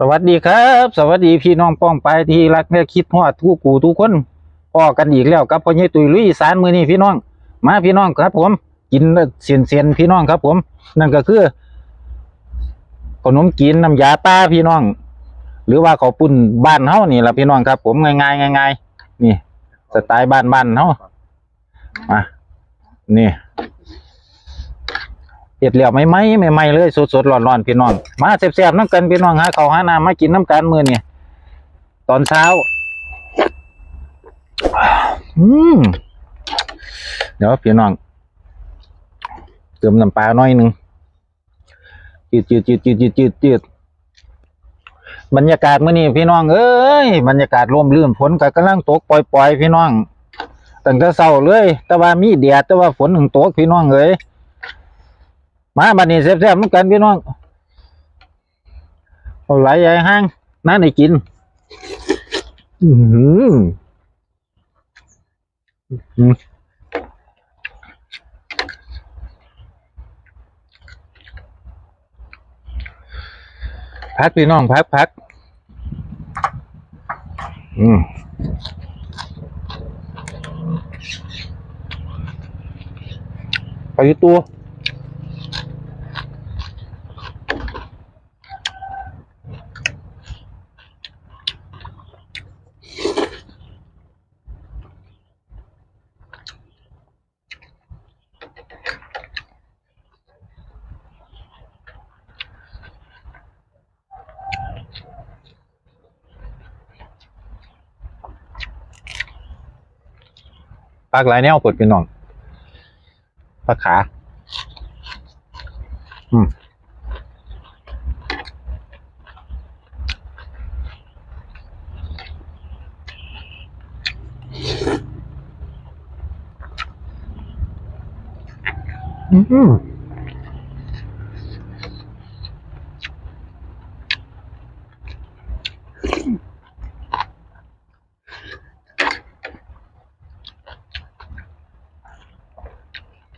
สวัสดีครับ สวัสดีพี่น้องป้องไปที่รักและคิดฮอดทุกกูทุกคนพอกันอีกแล้วกับพ่อใหญ่ตุยลุยสานมือนี้พี่น้อง มาพี่น้องครับ ผมกินเสียนเสียนพี่น้องครับ ผม นั่นก็คือขนมกินน้ำยาตาพี่น้อง หรือว่าข้าปุ้นบ้านเฮานี่แหละพี่น้องครับ ผมง่ายๆง่ายๆนี่สไตล์บ้านบ้านเฮามานี่ เห็ดเหลี่ยวไม่ไหมไม่ไหมเลยสดๆร้อนๆพี่น้องมาแซ่บๆน้ำกันพี่น้องหาข้าหาน้ำมากินน้ำกันมื้อนี่ยตอนเช้า อืมเดี๋ยวพี่น้องเติมน้ำปลาหน่อยหนึ่งจืดจืดจืดจืดจืดจืดจืดบรรยากาศมื้อนี้พี่น้องเอ้ยบรรยากาศร่มรื่นฝนก็กำลังตกปล่อยๆพี่น้องตั้งแต่เช้าเลย แต่ว่ามีแดดแต่ว่าฝนถึงตกพี่น้องเอ้ย มาบัดนี้แซ่บๆน้ำกันพี่น้องเอาไหลใหญ่ห้างนั่นให้กิน อือหืออืมพักพี่น้องพักพักอืมไปตัว พักหลายแนวปวดพี่น้องปักขา อืมอืม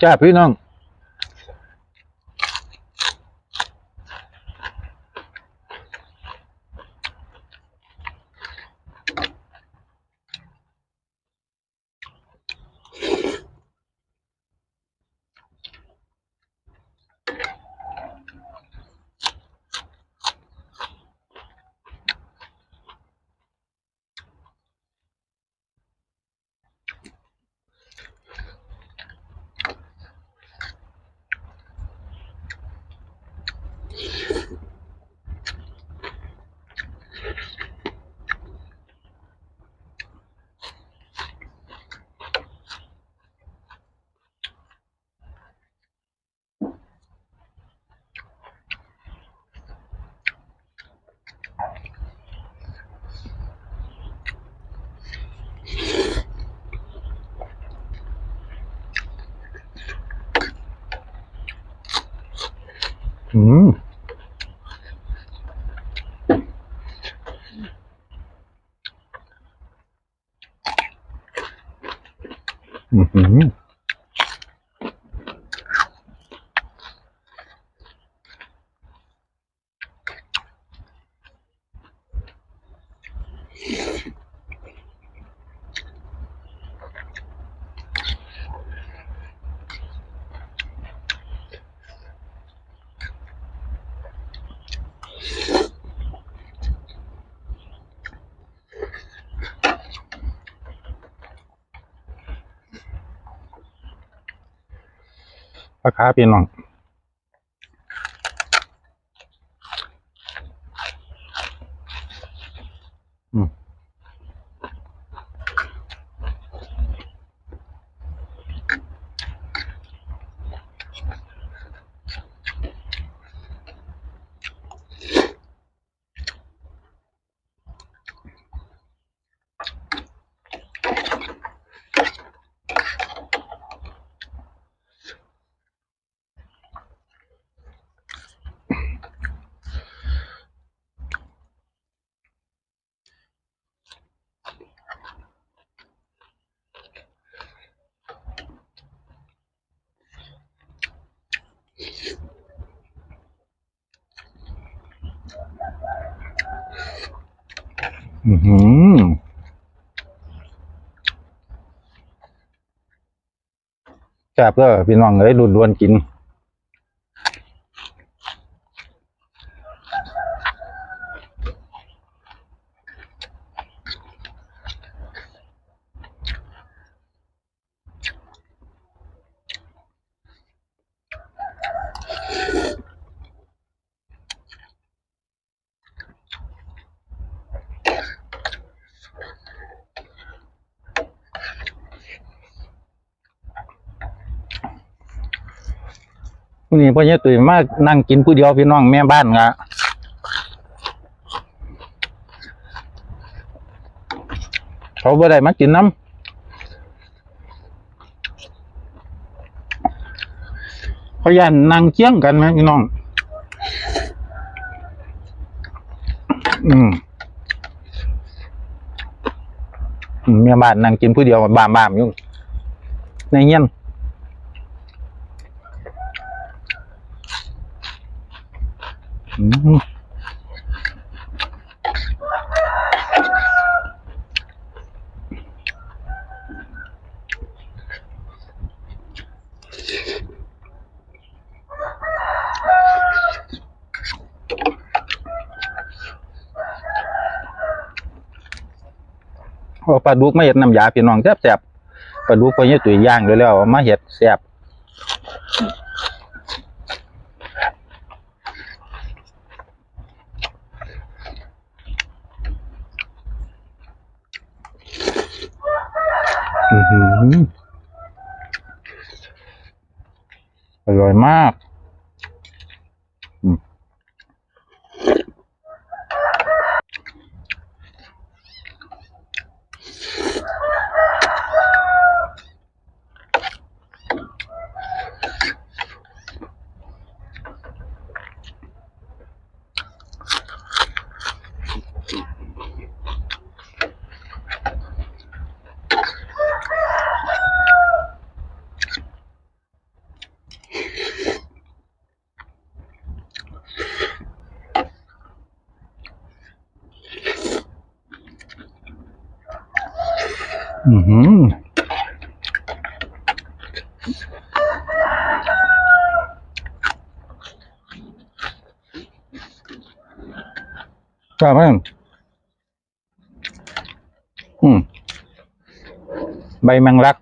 จ้าพี่น้อง อืม อือหือพักขาพี่น้อง อือหือแซ่บเด้อพี่น้องเอ้ยรุนรวนกิน วันนี้พ่อเนี่ยตุ๋ยมานั่งกินผู้เดียวพี่น้องแม่บ้านกะเขาบ่ได้มากินน้ำเขายันนั่งเคียงกันไหมพี่น้อง อืมอืมแม่บ้านนั่งกินผู้เดียวบ้ามบ้ามอยู่ในเงี้ย นอืมเอาปลาดุกมาเห็ดน้ำยาพี่น้องแซ่บๆปลาดุกพอเนี่ยตุยย่างเลยแล้วเอามาเห็ดแซ่บ อร่อยมาก อือหือครับมั้งอืม ใบแมงลัก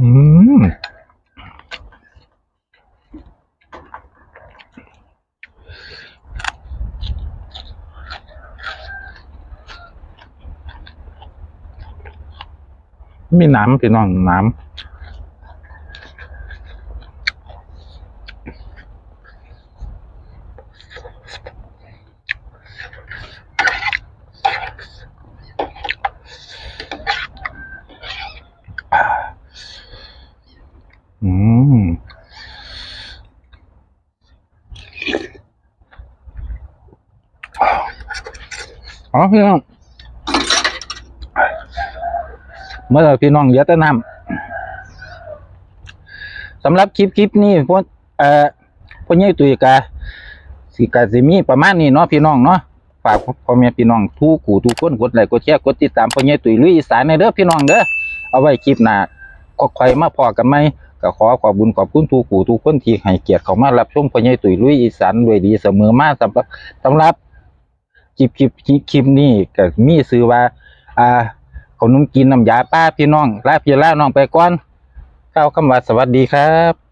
อืม มีน้ำพี่น้องน้ำอืมอ๋อพี่น้อง เมื่อพี่น้องเหลือแต่น้ำสำหรับคลิปคลิปนี้พวกเอ่อพวกนี้ตุยกาสิกาสิมีประมาณนี้เนาะพี่น้องเนาะฝากพ่อแม่พี่น้องทุกขู่ทุกคนกดไลค์กดแชร์กดติดตามพ่อใหญ่ตุยลุยอีสานในเด้อพี่น้องเด้อเอาไว้คลิปหน้าก็ค่อยมาพอกันไหมก็ขอขอบบุญขอบคุณทุกขู่ทุกคนที่ให้เกียรติเขามารับชมพ่อใหญ่ตุยลุยอีสานด้วยดีเสมอมาสำหรับสำหรับคลิปคลิปคลิปนี้ก็มีชื่อว่าอ่า ขนมกินน้ำยาป้าพี่น้องลาพี่ลาน้องไปก่อนเข้าวคำว่าสวัสดีครับ